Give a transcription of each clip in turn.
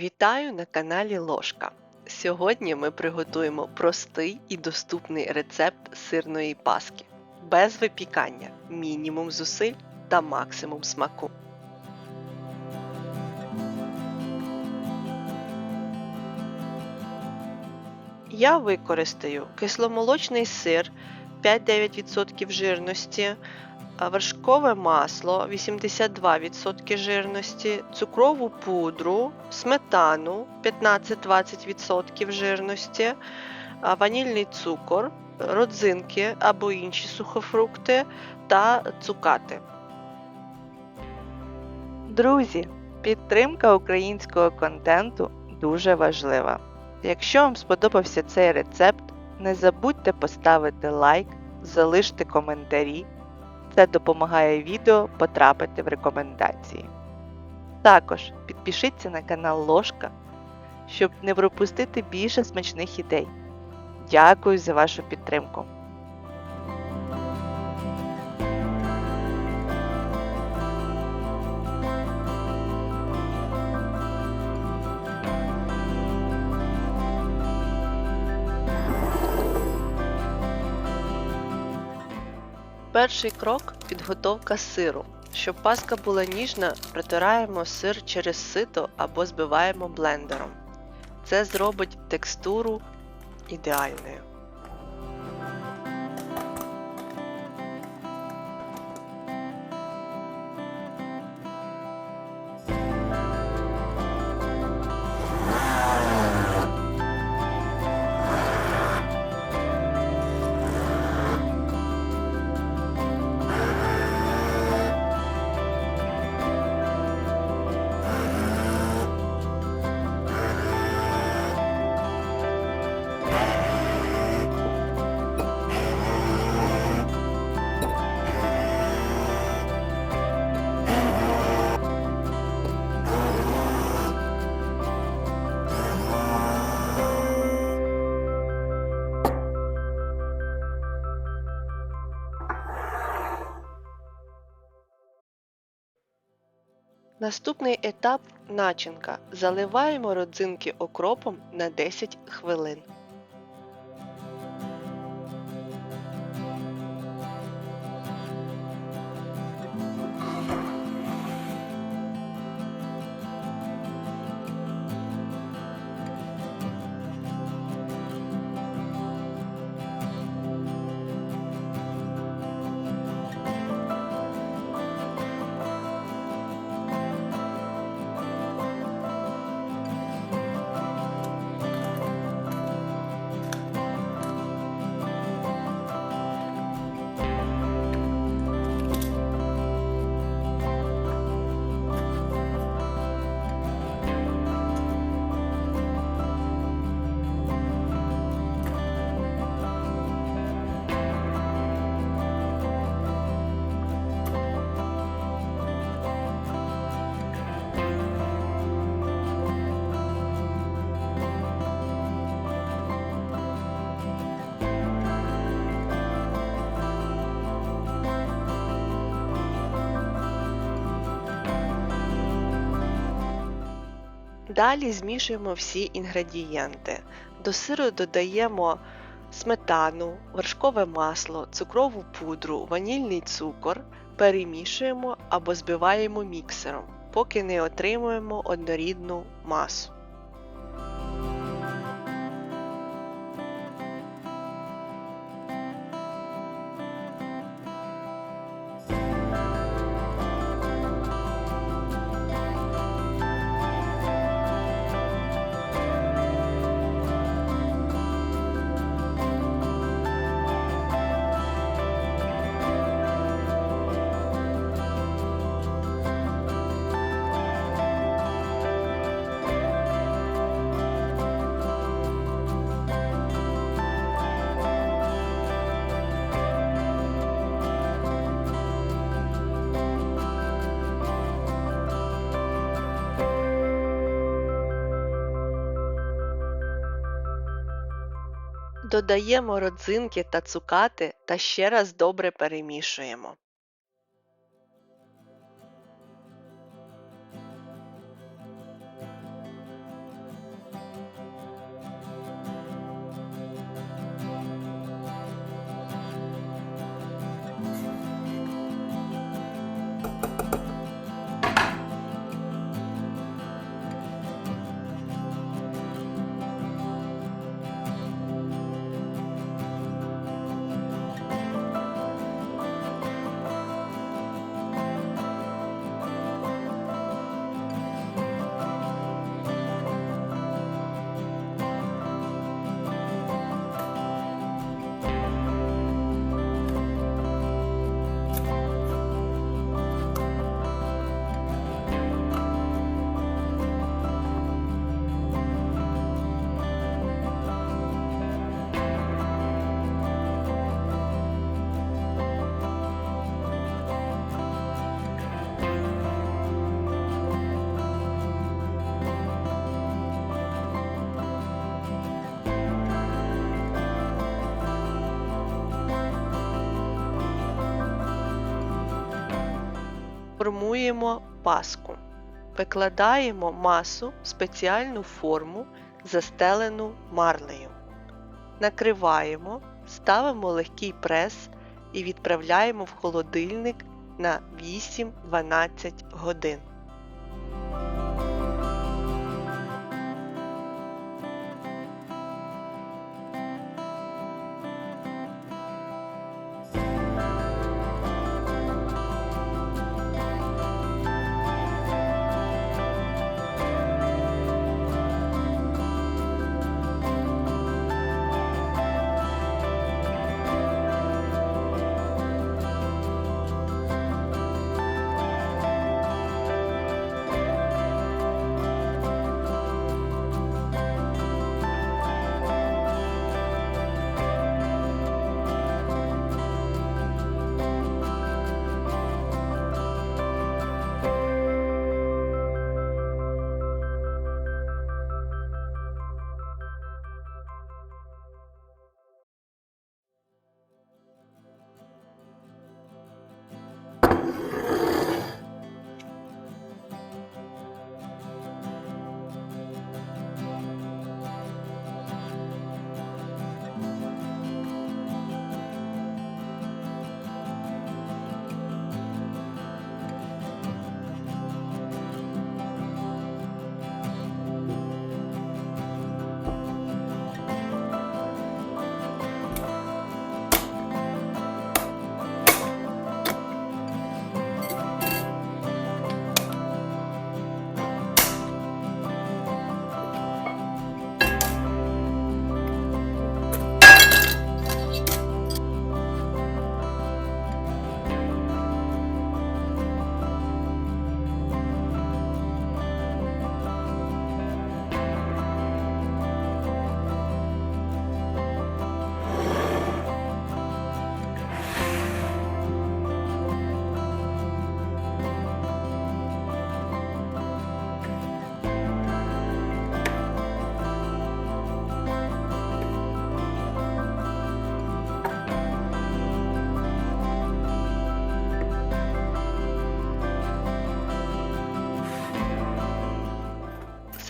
Вітаю на каналі Ложка. Сьогодні ми приготуємо простий і доступний рецепт сирної паски. Без випікання, мінімум зусиль та максимум смаку. Я використаю кисломолочний сир 5-9% жирності, вершкове масло 82% жирності, цукрову пудру, сметану 15-20% жирності, ванільний цукор, родзинки або інші сухофрукти та цукати. Друзі, підтримка українського контенту дуже важлива. Якщо вам сподобався цей рецепт, не забудьте поставити лайк, залиште коментарі. Це допомагає відео потрапити в рекомендації. Також підпишіться на канал Ложка, щоб не пропустити більше смачних ідей. Дякую за вашу підтримку. Перший крок підготовка сиру. Щоб паска була ніжна, протираємо сир через сито або збиваємо блендером. Це зробить текстуру ідеальною. Наступний етап начинка. Заливаємо родзинки окропом на 10 хвилин. Далі змішуємо всі інгредієнти. До сиру додаємо сметану, вершкове масло, цукрову пудру, ванільний цукор, перемішуємо або збиваємо міксером, поки не отримуємо однорідну масу. Додаємо родзинки та цукати та ще раз добре перемішуємо. Формуємо паску. Викладаємо масу в спеціальну форму, застелену марлею. Накриваємо, ставимо легкий прес і відправляємо в холодильник на 8-12 годин.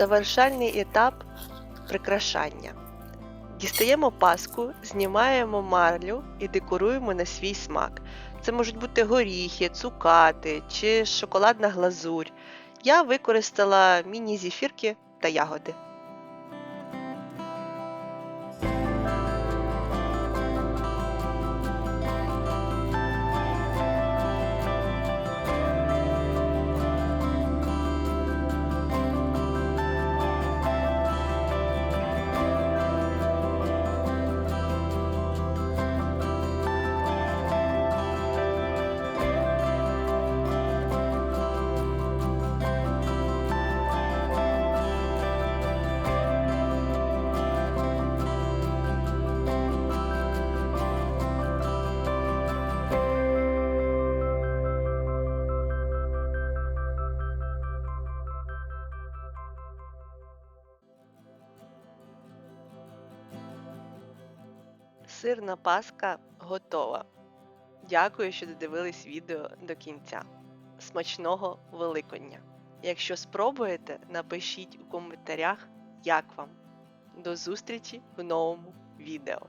Завершальний етап прикрашання. Дістаємо паску, знімаємо марлю і декоруємо на свій смак. Це можуть бути горіхи, цукати чи шоколадна глазурь. Я використала міні-зіфірки та ягоди. Сирна паска готова. Дякую, що додивились відео до кінця. Смачного Великодня! Якщо спробуєте, напишіть у коментарях, як вам. До зустрічі в новому відео.